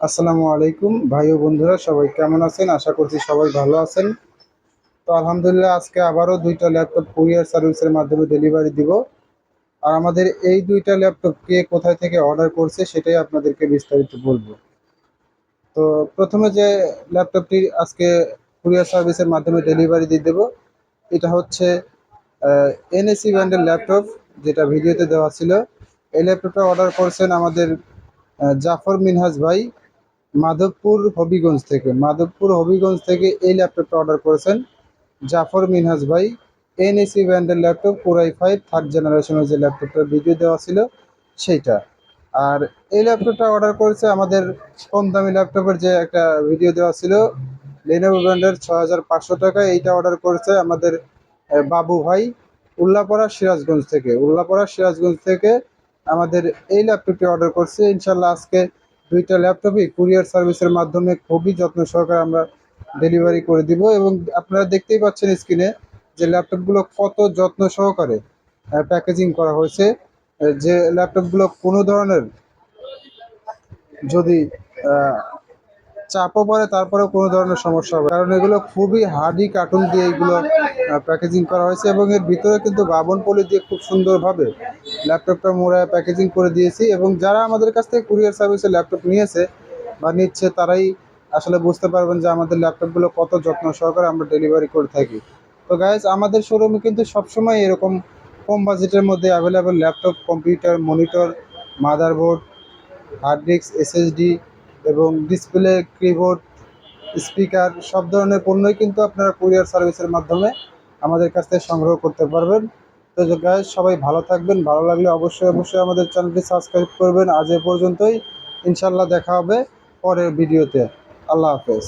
আসসালামু আলাইকুম, ভাই ও বন্ধুরা, সবাই কেমন আছেন? আশা করছি সবাই ভালো আছেন। তো আলহামদুলিল্লাহ, আজকে আবারও দুইটা ল্যাপটপ কুরিয়ার সার্ভিসের মাধ্যমে ডেলিভারি দিব। আর আমাদের এই দুইটা ল্যাপটপ কে কোথায় থেকে অর্ডার করছে, সেটাই আপনাদেরকে বিস্তারিত বলব। তো প্রথমে যে ল্যাপটপটি আজকে কুরিয়ার সার্ভিসের মাধ্যমে ডেলিভারি দিয়ে দেবো, এটা হচ্ছে এনএসি ব্র্যান্ডের ল্যাপটপ, যেটা ভিডিওতে দেওয়া ছিল। এই ল্যাপটপটা অর্ডার করছেন আমাদের জাফর মিনহাজ ভাই। মাধবপুর হবিগঞ্জ থেকে। মাধবপুর হবিগঞ্জ থেকে এই ল্যাপটপটা অর্ডার করেছেন জাফর মিনহাজ ভাই। এনএসি ব্র্যান্ডের ল্যাপটপ কোরাই ফাইভ থার্ড জেনারেশনের যে ল্যাপটপটার ভিডিও দেওয়া ছিল সেইটা। আর এই ল্যাপটপটা অর্ডার করেছে আমাদের কম দামি ল্যাপটপের যে একটা ভিডিও দেওয়া ছিল লেনোভো ব্র্যান্ডের ছ হাজার পাঁচশো টাকা, এইটা অর্ডার করেছে আমাদের বাবু ভাই উল্লাপাড়া সিরাজগঞ্জ থেকে। উল্লাপাড়া সিরাজগঞ্জ থেকে আমাদের এই ল্যাপটপটি অর্ডার করছে। ইনশাল্লাহ আজকে দুইটা ল্যাপটপই কুরিয়ার সার্ভিসের মাধ্যমে খুবই যত্ন সহকারে আমরা ডেলিভারি করে দিব এবং আপনারা দেখতেই পাচ্ছেন স্ক্রিনে যে ল্যাপটপগুলো কত যত্ন সহকারে প্যাকেজিং করা হয়েছে। যে ল্যাপটপগুলো কোনো ধরনের যদি চাপও পড়ে, তারপরেও কোনো ধরনের সমস্যা হবে কারণ এগুলো খুবই হার্ডি কার্টুন দিয়ে এগুলো প্যাকেজিং করা হয়েছে এবং এর ভিতরে কিন্তু বাবন পলি দিয়ে খুব সুন্দরভাবে ল্যাপটপটা মোড়ায় প্যাকেজিং করে দিয়েছি এবং যারা আমাদের কাছ থেকে কুরিয়ার সার্ভিসে ল্যাপটপ নিয়েছে বা নিচ্ছে, তারাই আসলে বুঝতে পারবেন যে আমাদের ল্যাপটপগুলো কত যত্ন সহকারে আমরা ডেলিভারি করে থাকি। তো গাইজ আমাদের শোরুমে কিন্তু সবসময় এরকম কম বাজেটের মধ্যে available laptop computer monitor motherboard hard disk SSD এবং ডিসপ্লে কিবোর্ড স্পিকার সব ধরনের পণ্যই কিন্তু আপনারা কুরিয়ার সার্ভিসের মাধ্যমে আমাদের কাছ থেকে সংগ্রহ করতে পারবেন। তো গায়ে সবাই ভালো থাকবেন। ভালো লাগলে অবশ্যই অবশ্যই আমাদের চ্যানেলটি সাবস্ক্রাইব করবেন। আজ এ পর্যন্তই। ইনশাল্লাহ দেখা হবে পরের ভিডিওতে আল্লাহ হাফেজ।